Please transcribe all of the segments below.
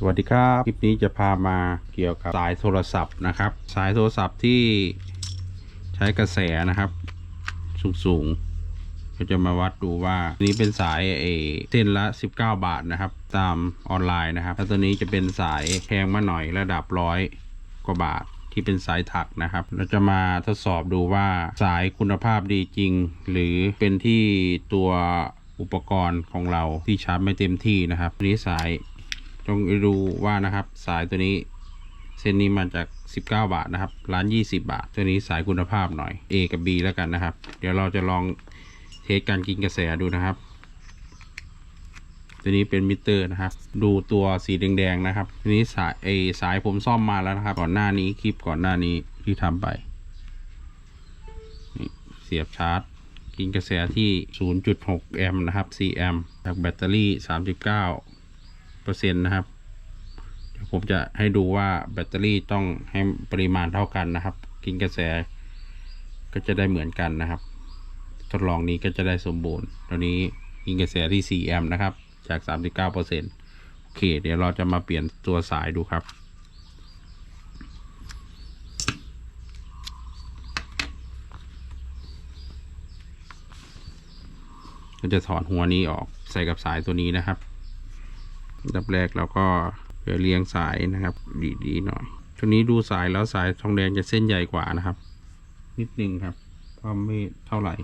สวัสดีครับ คลิปนี้จะพามาเกี่ยวกับสายโทรศัพท์นะครับ สายโทรศัพท์ที่ใช้กระแสนะครับ สูงสูงๆก็จะมาวัดดูว่าอันนี้เป็นสายเอเส้นละ 19 บาทนะครับ ตามออนไลน์นะครับแล้วตัวนี้จะเป็นสายแพงมาหน่อยระดับร้อยกว่าบาทที่เป็นสายถักนะครับ เราจะมาทดสอบดูว่าสายคุณภาพดีจริง หรือเป็นที่ตัวอุปกรณ์ของเราที่ชาร์จไม่เต็มที่นะครับอันนี้สาย ต้องดูว่านะครับ สายตัวนี้ เส้นนี้มาจาก 19 บาทนะครับร้าน 20 บาท ตัวนี้สายคุณภาพหน่อย A กับ B แล้วกันนะครับ เดี๋ยวเราจะลองเทสการกินกระแสดูนะครับ ตัวนี้เป็นมิเตอร์นะครับ ดูตัวสีแดงๆนะครับตัวนี้สายเอสายผมซ่อมมาแล้วนะครับ ก่อนหน้านี้คลิปก่อนหน้านี้ที่ทำไปนี่เสียบชาร์จกินกระแสที่ 0.6 แอมป์นะครับ 4 แอมป์จากแบตเตอรี่ 39 เปอร์เซ็นต์นะครับเดี๋ยวผมจะให้ดูว่าแบตเตอรี่ต้องให้ปริมาณเท่ากันนะครับ กินกระแสก็จะได้เหมือนกันนะครับ ทดลองนี้ก็จะได้สมบูรณ์ตอนนี้กินกระแสที่ 4 แอมป์นะครับ จาก 39เปอร์เซ็นต์โอเค เดี๋ยวเราจะมาเปลี่ยนตัวสายดูครับก็จะถอดหัวนี้ออกใส่กับสายตัวนี้นะครับ ดับแรกเราก็เรียงสายนะครับ ดีๆหน่อยช่วนี้ดูสายแล้วสายทองแดงจะเส้นใหญ่กว่านะครับ นิดนึงครับเพราะไม่เท่าไหร่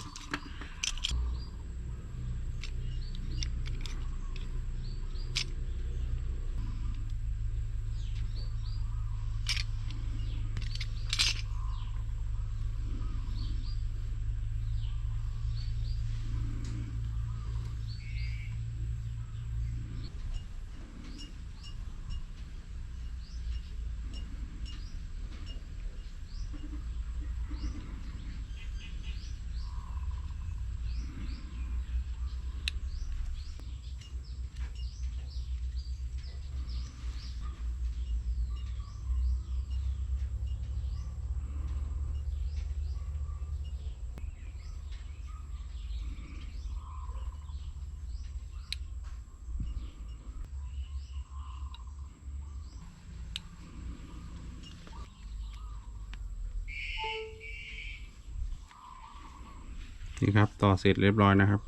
นี่ครับต่อเสร็จเรียบร้อยนะครับ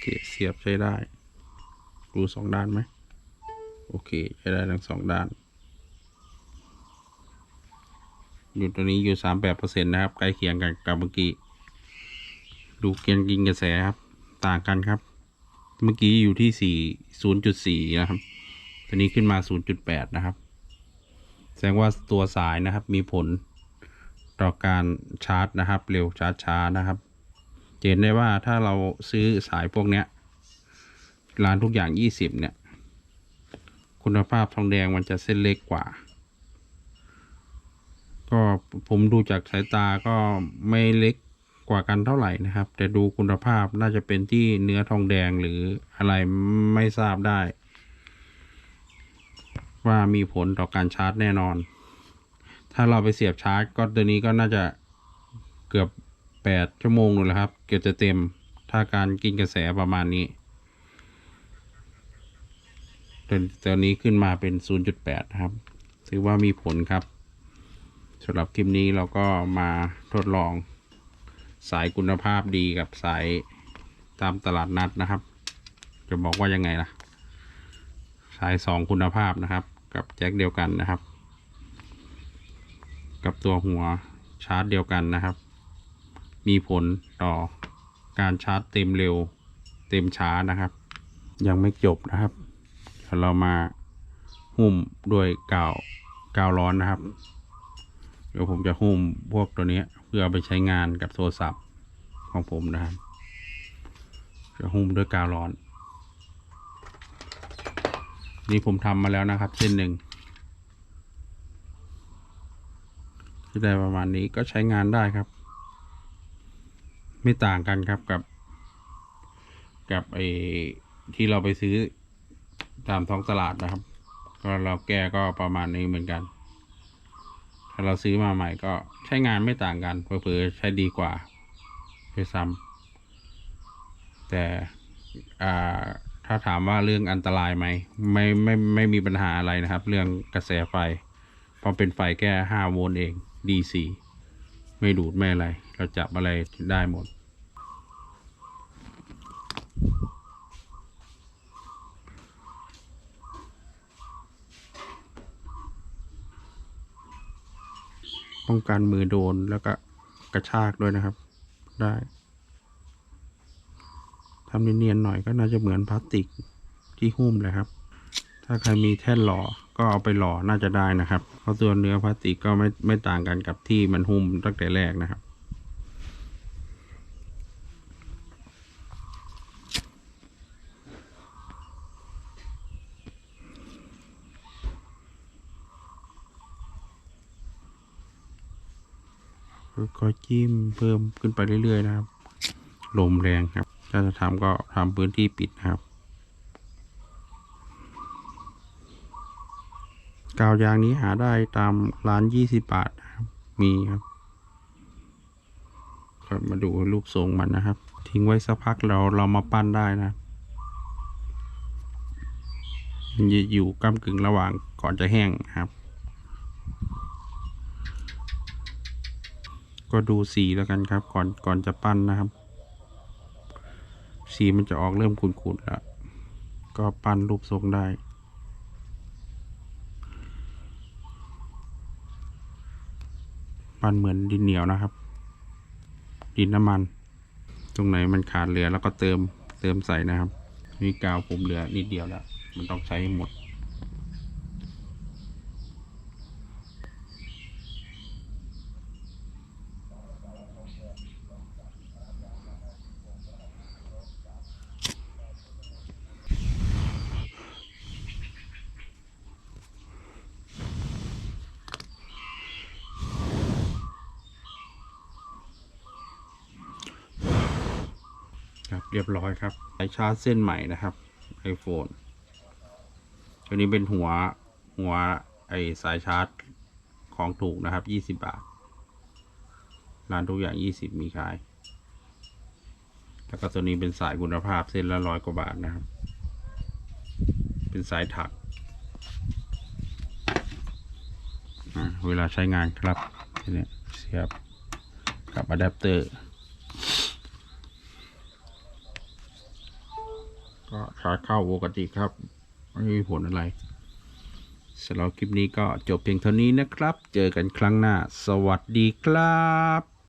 เคเสียบใช้ได้ดูสองด้านไหมโอเคใช้ได้ทั้งสองด้าน อยู่ตัวนี้อยู่สามแปดเปอร์เซ็นต์นะครับ ใกล้เคียงกันกับเมื่อกี้ ดูเกียงกินกระแสครับ ต่างกันครับ เมื่อกี้อยู่ที่สี่ศูนย์จุดสี่นะครับ ตัวนี้ขึ้นมาศูนย์จุดแปดนะครับ แสดงว่าตัวสายนะครับมีผล ต่อการชาร์จนะครับ เร็วชาร์จช้านะครับ เห็นได้ว่าถ้าเราซื้อสายพวกเนี้ยร้านทุกอย่างยี่สิบเนี่ย คุณภาพทองแดงมันจะเส้นเล็กกว่า ก็ผมดูจากสายตาก็ไม่เล็กกว่ากันเท่าไหร่นะครับ แต่ดูคุณภาพน่าจะเป็นที่เนื้อทองแดงหรืออะไรไม่ทราบได้ ว่ามีผลต่อการชาร์จแน่นอน ถ้าเราไปเสียบชาร์จก็ตัวนี้ก็น่าจะเกือบแปดชั่วโมงเลยแหละครับ เกือบจะเต็ม ถ้าการกินกระแสประมาณนี้ ตัวตัวนี้ขึ้นมาเป็น 0.8นะครับ ถือว่ามีผลครับสำหรับคลิปนี้เราก็มาทดลองสายคุณภาพดีกับสายตามตลาดนัดนะครับ จะบอกว่ายังไงล่ะ สายสองคุณภาพนะครับ กับแจ็คเดียวกันนะครับ กับตัวหัวชาร์จเดียวกันนะครับ มีผลต่อการชาร์จเต็มเร็วเต็มช้านะครับ ยังไม่จบนะครับเดี๋ยวเรามาหุ้มด้วยกาวกาวร้อนนะครับ เดี๋ยวผมจะหุ้มพวกตัวนี้เพื่อไปใช้งานกับโทรศัพท์ของผมนะครับ จะหุ้มด้วยกาวร้อน นี่ผมทำมาแล้วนะครับ เส้นหนึ่ง ที่ได้ประมาณนี้ก็ใช้งานได้ครับ ไม่ต่างกันครับกับ กับไอ้ที่เราไปซื้อตามท้องตลาดนะครับ ก็เราแก้ก็ประมาณนี้เหมือนกัน ถ้าเราซื้อมาใหม่ก็ใช้งานไม่ต่างกันเผลอๆใช้ดีกว่าด้วยซ้ำแต่ถ้าถามว่าเรื่องอันตรายไหมไม่ไม่ไม่มีปัญหาอะไรนะครับ เรื่องกระแสไฟเพราะเป็นไฟแค่ห้าโวลต์เอง DC ไม่ดูดไม่อะไร เราจับอะไรได้หมด ป้องกันมือโดนแล้วก็กระชากด้วยนะครับ ได้ทำเนียนๆหน่อยก็น่าจะเหมือนพลาสติกที่หุ้มเลยครับ ถ้าใครมีแท่นหล่อก็เอาไปหล่อน่าจะได้นะครับ เพราะตัวเนื้อพลาสติกก็ไม่ไม่ต่างกันกับที่มันหุ้มตั้งแต่แรกนะครับค่อยๆจิ้มเพิ่มขึ้นไปเรื่อยๆนะครับ ลมแรงครับ ถ้าจะทำก็ทำพื้นที่ปิดนะครับ กาวยางนี้หาได้ตามร้านยี่สิบบาทนะครับมีครับมาดูรูปทรงมันนะครับ ทิ้งไว้สักพักเราเรามาปั้นได้นะมันจะอยู่ก้ากึ่งระหว่างก่อนจะแห้งครับ ก็ดูสีแล้วกันครับ ก่อนก่อนจะปั้นนะครับ สีมันจะออกเริ่มขุ่นๆแล้ว ก็ปั้นรูปทรงได้ มันเหมือนดินเหนียวนะครับ ดินน้ำมัน ตรงไหนมันขาดเหลือแล้วก็เติมเติมใส่นะครับมีกาวผมเหลือนิดเดียวแล้ว มันต้องใช้ให้หมด ครับ เรียบร้อยครับสายชาร์จเส้นใหม่นะครับ iPhone ตัวนี้เป็นหัวหัวไอสายชาร์จของถูกนะครับยี่สิบบาท ร้านทุกอย่างยี่สิบมีขาย แล้วก็ตัวนี้เป็นสายคุณภาพเส้นละร้อยกว่าบาทนะครับ เป็นสายถัก เวลาใช้งานครับทีนี้เสียบกับอะแดปเตอร์ ก็ขาเข้าปกติครับ ไม่มีผลอะไรสำหรับคลิปนี้ก็จบเพียงเท่านี้นะครับ เจอกันครั้งหน้า สวัสดีครับ